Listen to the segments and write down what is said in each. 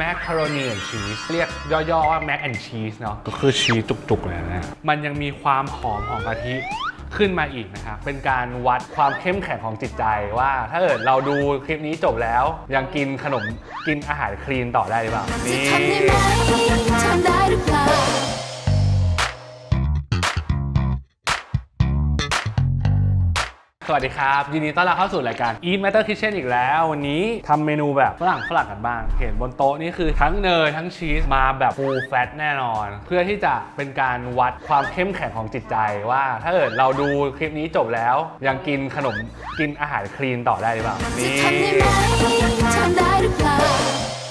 แมคคาโรนีแอนชีสเรียกย่อๆว่าแมคแอนชีสเนาะก็คือชีสจุกๆเลยนะ มันยังมีความหอมของกะทิขึ้นมาอีกนะครับ เป็นการวัดความเข้มแข็งของจิตใจว่า ถ้าเกิดเราดูคลิปนี้จบแล้ว ยังกินขนมกินอาหารคลีนต่อได้หรือเปล่าจะนี่ ทำได้ไหมทำได้หรือเปล่า สวัสดีครับ ยินดีต้อนรับเข้าสู่รายการ Eat Matter Kitchen อีกแล้ว วันนี้ทำเมนูแบบฝรั่งฝรั่งกันบ้าง เห็นบนโต๊ะนี่คือทั้งเนยทั้งชีสมาแบบ full fat แน่นอน เพื่อที่จะเป็นการวัดความเข้มแข็งของจิตใจว่า ถ้าเกิดเราดูคลิปนี้จบแล้ว ยังกินขนมกินอาหารคลีนต่อได้หรือเปล่าจะนี่ทำได้ไหมทำได้หรือเปล่า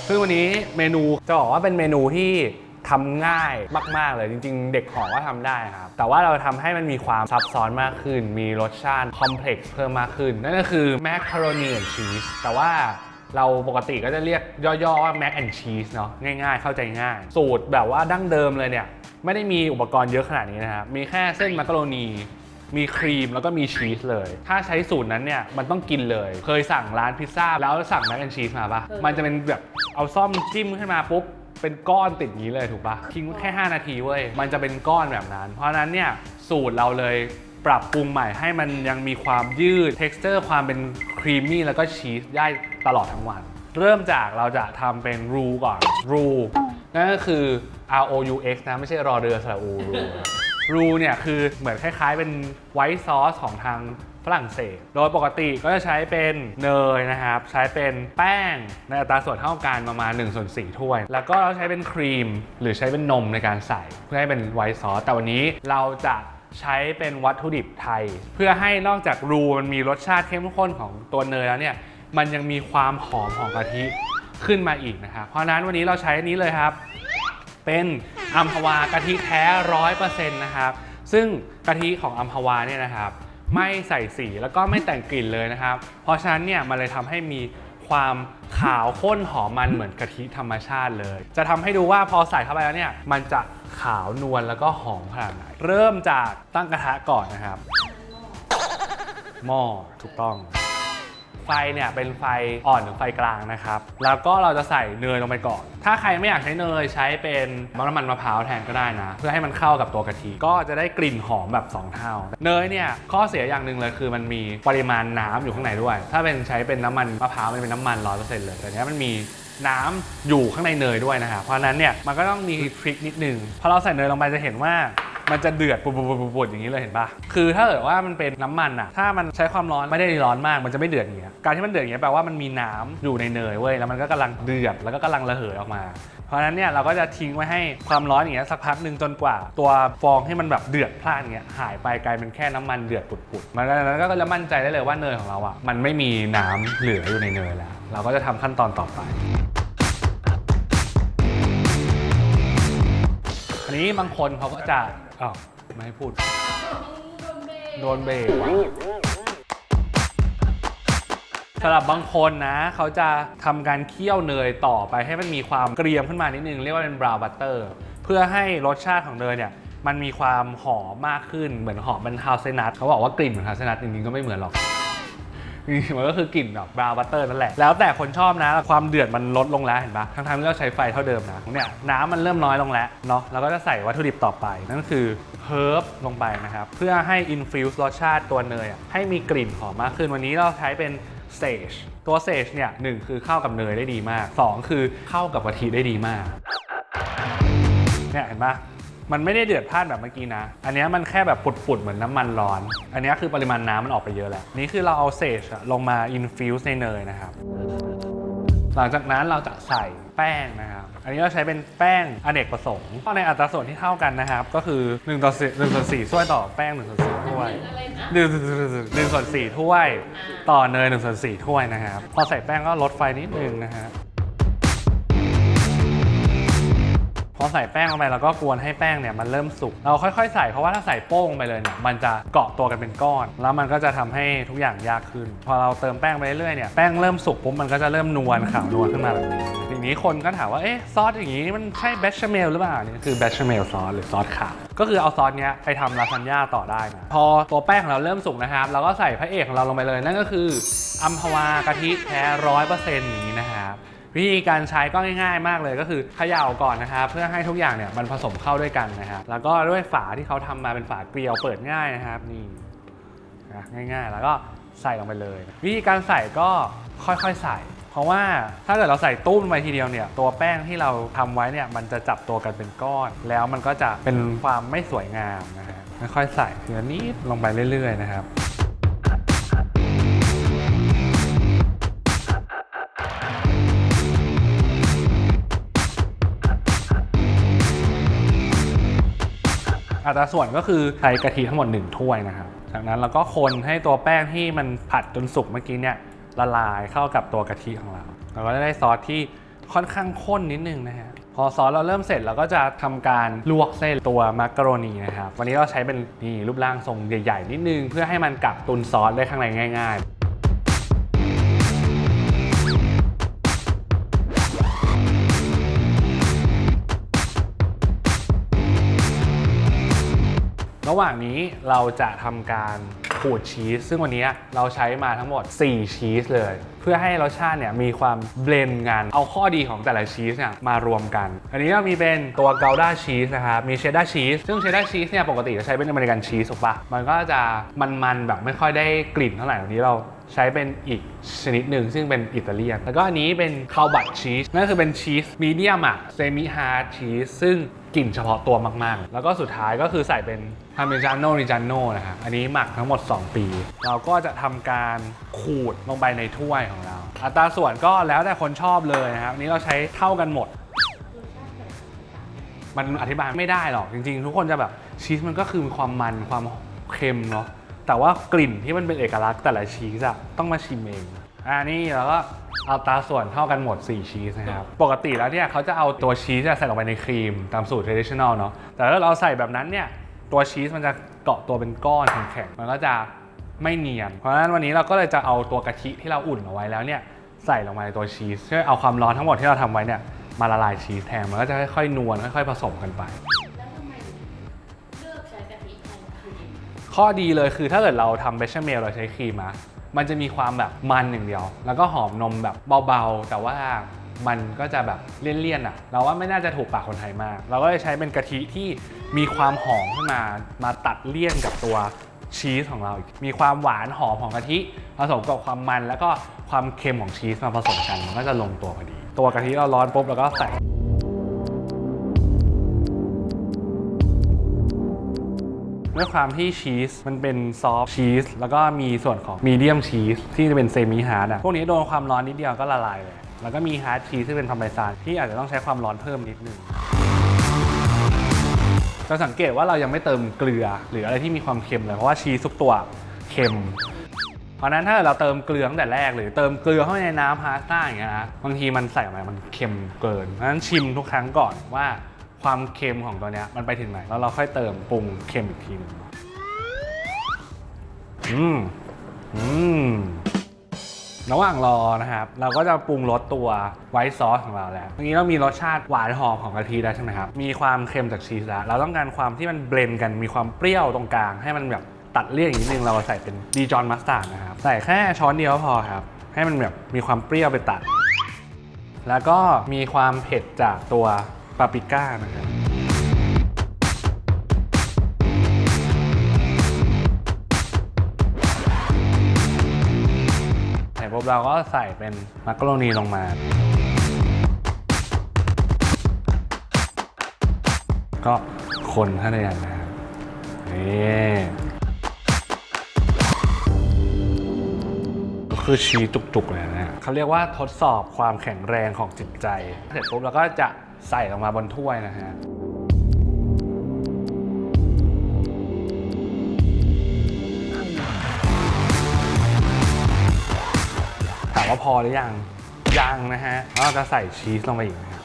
ซึ่งวันนี้เมนูจะบอกว่าเป็นเมนูที่ ทำง่ายมากๆเลยจริง ๆ เด็กหอก็ทำได้ครับ แต่ว่าเราทำให้มันมีความซับซ้อนมากขึ้น มีรสชาติคอมเพล็กซ์เพิ่มมากขึ้น นั่นก็คือแมคคาโรนีแอนชีสแต่ว่าเราปกติก็จะเรียกย่อๆว่าแมคแอนชีสเนาะง่ายๆ เข้าใจง่าย สูตรแบบว่าดั้งเดิมเลยเนี่ย ไม่ได้มีอุปกรณ์เยอะขนาดนี้นะครับ มีแค่เส้นมักกะโรนีมีครีมแล้วก็มีชีสเลย ถ้าใช้สูตรนั้นเนี่ยมันต้องกินเลย เคยสั่งร้านพิซซ่าแล้วสั่งแมคแอนชีสมาปะมันจะเป็นแบบเอาซ่อมจิ้มขึ้นมาปุ๊บ เป็นก้อนติดอย่างนี้เลยถูกปะทิ้งแค่ 5 นาทีเว้ย มันจะเป็นก้อนแบบนั้น เพราะนั้นเนี่ยสูตรเราเลยปรับปรุงใหม่ให้มันยังมีความยืด t e x t อร์ความเป็นครีมมี่แล้วก็ชีสได้ตลอดทั้งวัน เริ่มจากเราจะทำเป็นรูก่อน รูนั่นก็คือ R O U X นะ ไม่ใช่รอเรือสระอูรูรูเนี่ยคือเหมือนคล้ายๆเป็นไวท์ซอสของทาง รั่งเศส โดยปกติก็จะใช้เป็นเนยนะครับ ใช้เป็นแป้งในอัตราส่วนเท่ากันประมาณ1ส่วน4ถ้วย แล้วก็ใช้เป็นครีมหรือใช้เป็นนมในการใส่ เพื่อให้เป็นไวท์ซอส แต่วันนี้เราจะใช้เป็นวัตถุดิบไทย เพื่อให้นอกจากรูมันมีรสชาติเข้มข้นของตัวเนยแล้วเนี่ยมันยังมีความหอมของกะทิขึ้นมาอีกนะครับ เพราะนั้นวันนี้เราใช้อนี้เลยครับ เป็นอัมพวากะทิแท้ร้อยเปอร์เซ็นต์นะครับ ซึ่งกะทิของอัมพวาเนี่ยนะครับ ไม่ใส่สีแล้วก็ไม่แต่งกลิ่นเลยนะครับ เพราะฉะนั้นเนี่ยมันเลยทำให้มีความขาวข้นหอมมันเหมือนกะทิธรรมชาติเลย จะทำให้ดูว่าพอใส่เข้าไปแล้วเนี่ยมันจะขาวนวลแล้วก็หอมขนาดไหนเริ่มจากตั้งกระทะก่อนนะครับหม้อถูกต้อง ไฟเนี่ยเป็นไฟอ่อนถึงไฟกลางนะครับ แล้วก็เราจะใส่เนยลงไปก่อน ถ้าใครไม่อยากใช้เนยใช้เป็นน้ำมันมะพร้าวแทนก็ได้นะ เพื่อให้มันเข้ากับตัวกะทิก็จะได้กลิ่นหอมแบบ 2 เท่า เนยเนี่ยข้อเสียอย่างหนึ่งเลยคือมันมีปริมาณน้ำอยู่ข้างในด้วย ถ้าเป็นใช้เป็นน้ำมันมะพร้าวมันเป็นน้ำมันร้อยเปอร์เซ็นต์เลย แต่เนี้ยมันมีน้ำอยู่ข้างในเนยด้วยนะครับเพราะฉะนั้นเนี่ยมันก็ต้องมีทริคนิดนึงพอเราใส่เนยลงไปจะเห็นว่า มันจะเดือดปุบๆอย่างนี้เลยเห็นปะคือถ้าเกิดว่ามันเป็นน้ำมันอะถ้ามันใช้ความร้อนไม่ได้ร้อนมากมันจะไม่เดือดอย่างเงี้ยการที่มันเดือดอย่างเงี้ยแปลว่ามันมีน้ำอยู่ในเนยเว้ยแล้วมันก็กำลังเดือดแล้วก็กำลังระเหยออกมา เพราะฉะนั้นเนี่ยเราก็จะทิ้งไว้ให้ความร้อนอย่างเงี้ยสักพักหนึ่งจนกว่า ตัวฟองที่มันแบบเดือดพล่านเงี้ยหายไปกลายเป็นแค่น้ำมันเดือดปุดๆมันก็แล้วก็จะมั่นใจได้เลยว่าเนยของเราอะมันไม่มีน้ำเหลืออยู่ในเนยแล้ว เราก็จะทำขั้นตอนต่อไปอันนี้บางคนเขาก็จะ อ้าว ไม่ให้พูด โดนเบรกว่ะสำหรับบางคนนะ เขาจะทำการเคี่ยวเนยต่อไปให้มันมีความเกรียมขึ้นมานิดนึง เรียกว่าเป็นบราวน์บัตเตอร์เพื่อให้รสชาติของเนยเนี่ยมันมีความหอมมากขึ้นเหมือนหอมเป็นฮาเซนัทเขาบอกว่ากลิ่นเหมือนฮาเซนัทจริงๆก็ไม่เหมือนหรอก มันก็คือกลิ่นแบบบราวน์บัตเตอร์นั่นแหละ แล้วแต่คนชอบนะ ความเดือดมันลดลงแล้วเห็นปะทั้งๆที่เราใช้ไฟเท่าเดิมนะเนี่ยน้ำมันเริ่มน้อยลงแล้วเนาะเราก็จะใส่วัตถุดิบต่อไป นั่นคือเฮิร์บลงไปนะครับ เพื่อให้อินฟิวส์รสชาติตัวเนยอะให้มีกลิ่นหอมมากขึ้นวันนี้เราใช้เป็นเซจตัวเซจเนี่ยหนึ่งคือเข้ากับเนยได้ดีมากสองคือเข้ากับกะทิได้ดีมากเนี่ยเห็นปะ มันไม่ได้เดือดพล่านแบบเมื่อกี้นะ อันนี้มันแค่แบบปุดๆ เหมือนน้ำมันร้อน อันนี้คือปริมาณน้ำมันออกไปเยอะแหล้วนี่คือเราเอาเศษอะลงมาอินฟิวส์ในเนยนะครับ หลังจากนั้นเราจะใส่แป้งนะครับ อันนี้เราใช้เป็นแป้งอเนกประสงค์ก็ในอัตราส่วนที่เท่ากันนะครับ ก็คือ1ต่อ4 1ส่วน4ถ้วยต่อแป้ง1ส่วน4ถ้วย1 1ส่วน4ถ้วย ต่อเนย1ส่วน4ถ้วยนะครับ พอใส่แป้งก็ลดไฟนิดนึงนะฮะ พอใส่แป้งลงไปเราก็กวนให้แป้งเนี่ยมันเริ่มสุก เราค่อยๆ ใส่เพราะว่าถ้าใส่โป้งไปเลยเนี่ยมันจะเกาะตัวกันเป็นก้อน แล้วมันก็จะทำให้ทุกอย่างยากขึ้น พอเราเติมแป้งไปเรื่อยๆเนี่ยแป้งเริ่มสุกปุ๊บมันก็จะเริ่มนวลขาวนวลขึ้นมาแบบนี้ทีนี้คนก็ถามว่าเอ๊ะซอสอย่างนี้มันใช่เบชเมลหรือเปล่านี่คือเบชเมลซอสหรือซอสขาวก็คือเอาซอสเนี้ยไปทำลาซานญ่าต่อได้นะพอตัวแป้งของเราเริ่มสุกนะครับเราก็ใส่พระเอกของเราลงไปเลยนั่นก็คืออัมพวากะทิแท้ร้อยเปอร์เซ็นต์นี้นะครับ วิธีการใช้ก็ง่ายๆ มากเลยก็คือเขย่าก่อนนะครับเพื่อให้ทุกอย่างเนี่ยมันผสมเข้าด้วยกันนะครับแล้วก็ด้วยฝาที่เขาทำมาเป็นฝาเกลียวเปิดง่ายนะครับนี่ง่ายๆ แล้วก็ใส่ลงไปเลย วิธีการใส่ก็ค่อยๆใส่ เพราะว่าถ้าเกิดเราใส่ตุ้มไปทีเดียวเนี่ยตัวแป้งที่เราทำไว้เนี่ยมันจะจับตัวกันเป็นก้อน แล้วมันก็จะเป็นความไม่สวยงามนะฮะค่อยๆใส่ทีละนิดลงไปเรื่อยๆนะครับ อัตราส่วนก็คือใช้กะทิทั้งหมด 1 ถ้วยนะครับ จากนั้นเราก็คนให้ตัวแป้งที่มันผัดจนสุกเมื่อกี้เนี่ยละลายเข้ากับตัวกะทิของเรา เราก็จะได้ซอสที่ค่อนข้างข้นนิดนึงนะฮะพอซอสเราเริ่มเสร็จเราก็จะทำการลวกเส้นตัวมักกะโรนีนะครับ วันนี้เราใช้เป็นนี่รูปร่างทรงใหญ่ ๆ นิดนึง เพื่อให้มันกักตุนซอสได้ข้างในง่าย ๆ ระหว่างนี้เราจะทำการขูดชีส ซึ่งวันนี้เราใช้มาทั้งหมด 4 ชีสเลย เพื่อให้รสชาติเนี่ยมีความเบลนด์กัน เอาข้อดีของแต่ละชีสเนี่ยมารวมกัน อันนี้เรามีเป็นตัวเกาด้าชีสนะครับมีเชดดาร์ชีสซึ่งเชดดาร์ชีสเนี่ยปกติจะใช้เป็นอเมริกันชีสถูกปะมันก็จะมันๆแบบไม่ค่อยได้กลิ่นเท่าไหร่วันนี้เรา ใช้เป็นอีกชนิดหนึ่งซึ่งเป็นอิตาเลียน แล้วก็อันนี้เป็นคาวบัตชีสนั่นคือเป็นชีสมีเดียมอะเซมิฮาร์ดชีสซึ่งกลิ่นเฉพาะตัวมาก ๆ แล้วก็สุดท้ายก็คือใส่เป็นพาเมจานโนริจานโนนะครับ อันนี้หมักทั้งหมด 2 ปี เราก็จะทำการขูดลงไปในถ้วยของเรา อัตราส่วนก็แล้วแต่คนชอบเลยนะครับ อันนี้เราใช้เท่ากันหมด มันอธิบายไม่ได้หรอก จริง ๆ ทุกคนจะแบบชีสมันก็คือความมันความเค็มเนาะ แต่ว่ากลิ่นที่มันเป็นเอกลักษณ์แต่ละชีสอะต้องมาชิมเองอ่านี่เราก็เอาตาส่วนเท่ากันหมด 4 ชีสนะครับ ปกติแล้วเนี่ยเขาจะเอาตัวชีสใส่ลงไปในครีมตามสูตร traditional เนาะแต่ถ้าเราใส่แบบนั้นเนี่ยตัวชีสมันจะเกาะตัวเป็นก้อนแข็งๆมันก็จะไม่เนียน เพราะฉะนั้นวันนี้เราก็เลยจะเอาตัวกะทิที่เราอุ่นเอาไว้แล้วเนี่ยใส่ลงไปในตัวชีสเพื่อเอาความร้อนทั้งหมดที่เราทำไว้เนี่ยมาละลายชีสแทนมันก็จะค่อยๆนวลค่อยๆผสมกันไป ข้อดีเลยคือถ้าเกิดเราทำเบชเมลเราใช้ครีมอะมันจะมีความแบบมันอย่างเดียว แล้วก็หอมนมแบบเบาๆ แต่ว่ามันก็จะแบบเลี่ยนๆอะเราว่าไม่น่าจะถูกปากคนไทยมาก เราก็เลยใช้เป็นกะทิที่มีความหอมขึ้นมามาตัดเลี่ยนกับตัวชีสของเราอีกมีความหวานหอมของกะทิผสมกับความมันแล้วก็ความเค็มของชีสมาผสมกันมันก็จะลงตัวพอดี ตัวกะทิเราร้อนปุ๊บแล้วก็ใส่ ด้วยความที่ชีสมันเป็นซอฟต์ชีสแล้วก็มีส่วนของมีเดียมชีสที่จะเป็นเซมิฮาร์ดอะพวกนี้โดนความร้อนนิดเดียวก็ละลายเลย แล้วก็มีฮาร์ดชีสที่เป็นพาร์เมซานที่อาจจะต้องใช้ความร้อนเพิ่มนิดนึงจะสังเกตว่าเรายังไม่เติมเกลือ หรืออะไรที่มีความเค็มเลยเพราะว่าชีสทุกตัวเค็มเพราะฉะนั้นถ้าเราเติมเกลือตั้งแต่แรกหรือเติมเกลือเข้าไปในน้ำพาสต้าอย่างเงี้ยนะบางทีมันใส่ออกมามันเค็มเกินเพราะฉะนั้นชิมทุกครั้งก่อนว่า ความเค็มของตัวเนี้ยมันไปถึงไหน แล้วเราค่อยเติมปรุงเค็มอีกทีหนึงอืมอืมระหว่างรอนะครับ เราก็จะปรุงรสตัวไวท์ซอสของเราแล้วเมื่อกี้เรามีรสชาติหวานหอมของกะทิแล้วใช่ไหมครับ มีความเค็มจากชีสแล้ว เราต้องการความที่มันเบลนกัน มีความเปรี้ยวตรงกลาง ให้มันแบบตัดเลี่ยนอีกนิดนึง เราใส่เป็นดีจอนมัสตาร์ดนะครับ ใส่แค่ช้อนเดียวพอครับ ให้มันแบบมีความเปรี้ยวไปตัด แล้วก็มีความเผ็ดจากตัว ปาปริก้านะครับเสร็จปุ๊บเราก็ใส่เป็นมักกะโรนีลงมา ก็คนให้ได้อย่างนะครับนี่ก็คือชีจุกๆเลยนะฮะเขาเรียกว่าทดสอบความแข็งแรงของจิตใจ เสร็จปุ๊บเราก็จะ ใส่ลงมาบนถ้วยนะฮะถามว่าพอหรือยังยังนะฮะแล้วเราจะใส่ชีสลงไปอีกนะครับ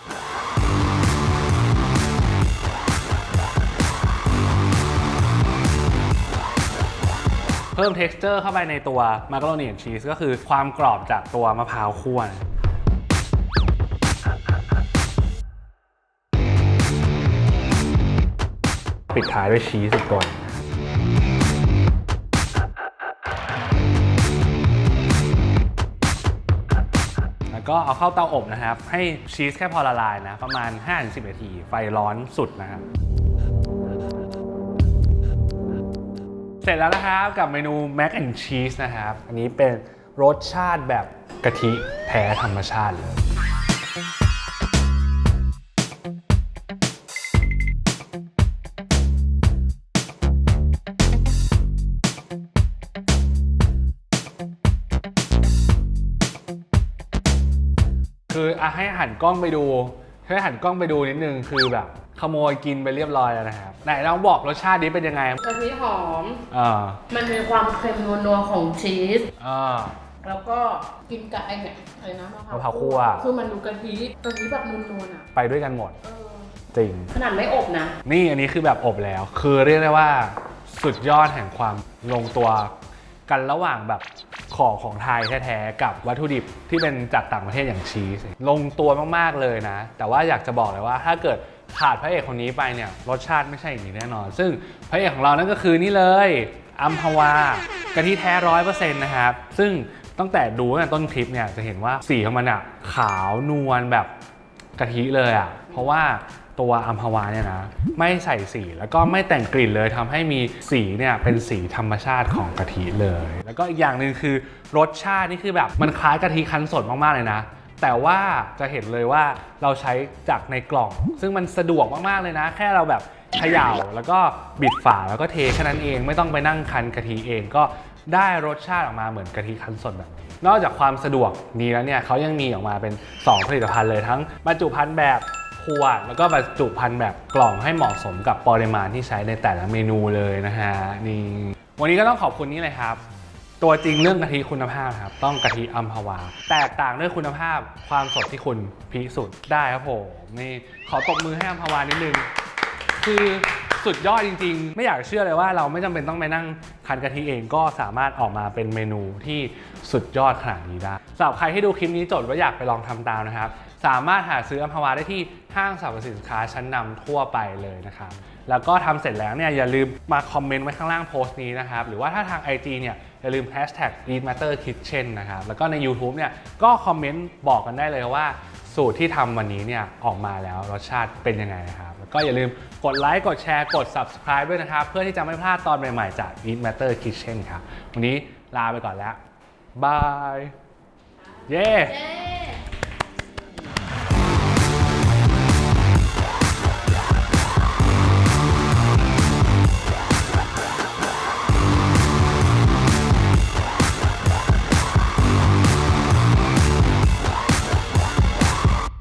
เพิ่ม texture เข้าไปในตัวมาการโรนีชีสก็คือความกรอบจากตัวมะพร้าวคั่วนะ ปิดท้ายด้วยชีสอีกตัวหนึ่งนแล้วก็เอาเข้าเตาอบนะครับ ให้ชีสแค่พอละลายนะ ประมาณ 5-10 นาที ไฟร้อนสุดนะครับ เสร็จแล้วนะครับกับเมนูแม c แอนชีสนะครับ อันนี้เป็นรสชาติแบบกะทิแท้ธรรมชาติเลย อะให้หันกล้องไปดูให้หันกล้องไปดูนิดนึงคือแบบ ขโมยกินไปเรียบร้อยแล้วนะครับ ไหนลองบอกรสชาตินี้เป็นยังไงกะทิหอม อ่ามันมีความเค็มนัวๆของชีส อ่า แล้วก็กินกับไอ้เนี่ยอะไรนะมะพมะพร้าวคั่ว คือมันดูกะทิกะทิแบบนวลๆอะไปด้วยกันหมดเออจริง ขนาดไม่อบนะ นี่อันนี้คือแบบอบแล้ว คือเรียกได้ว่า สุดยอดแห่งความลงตัว กันระหว่างแบบของของไทยแท้ๆ กับวัตถุดิบที่เป็นจากต่างประเทศอย่างชีสลงตัวมากๆเลยนะ แต่ว่าอยากจะบอกเลยว่าถ้าเกิดขาดพระเอกคนนี้ไปเนี่ยรสชาติไม่ใช่อย่างนี้แน่นอน ซึ่งพระเอกของเรานั่นก็คือนี่เลยอัมพวากะทิแท้ร้อยเปอร์เซ็นต์นะครับ ซึ่งตั้งแต่ดูตั้งแต่ต้นคลิปเนี่ยจะเห็นว่าสีของมันอะขาว นวลแบบกะทิเลยอะเพราะว่า ตัวอัมพวาเนี่ยนะไม่ใส่สีแล้วก็ไม่แต่งกลิ่นเลยทำให้มีสีเนี่ยเป็นสีธรรมชาติของกะทิเลย แล้วก็อีกอย่างหนึ่งคือรสชาตินี่คือแบบมันคล้ายกะทิคั้นสดมาก ๆ เลยนะ แต่ว่าจะเห็นเลยว่าเราใช้จากในกล่อง ซึ่งมันสะดวกมาก ๆ เลยนะ แค่เราแบบเขย่าแล้วก็บิดฝาแล้วก็เทแค่นั้นเองไม่ต้องไปนั่งคั้นกะทิเองก็ได้รสชาติออกมาเหมือนกะทิคั้นสดแบบนอกจากความสะดวกนี้แล้วเนี่ยเขายังมีออกมาเป็น 2 ผลิตภัณฑ์เลยทั้งบรรจุภัณฑ์แบบ ขวดแล้วก็บรรจุภัณฑ์แบบกล่องให้เหมาะสมกับปริมาณที่ใช้ในแต่ละเมนูเลยนะฮะนี่วันนี้ก็ต้องขอบคุณนี่เลยครับ ตัวจริงเรื่องกะทิคุณภาพครับ ต้องกะทิอัมพวา แตกต่างด้วยคุณภาพความสดที่คุณพิสูจน์ได้ครับผมนี่ขอตบมือให้อัมพวานิดนึงคือสุดยอดจริง ๆ ไม่อยากเชื่อเลยว่าเราไม่จำเป็นต้องไปนั่งคันกะทิเองก็สามารถออกมาเป็นเมนูที่สุดยอดขนาดนี้ได้สำหรับใครที่ดูคลิปนี้จดว่าอยากไปลองทำตามนะครับ สามารถหาซื้ออัมพวาได้ที่ห้างสรรพสินค้าชั้นนำทั่วไปเลยนะครับ แล้วก็ทำเสร็จแล้วเนี่ยอย่าลืมมาคอมเมนต์ไว้ข้างล่างโพสต์นี้นะครับ หรือว่าถ้าทาง IG เนี่ยอย่าลืม hashtag eat matter kitchen นะครับ แล้วก็ใน YouTube เนี่ยก็คอมเมนต์บอกกันได้เลยว่าสูตรที่ทำวันนี้เนี่ยออกมาแล้วรสชาติเป็นยังไงนะครับ แล้วก็อย่าลืมกดไลค์กดแชร์กด subscribe ด้วยนะครับ เพื่อที่จะไม่พลาดตอนใหม่ๆจาก Eat Matter Kitchen ครับ วันนี้ลาไปก่อนแล้วบาย เย้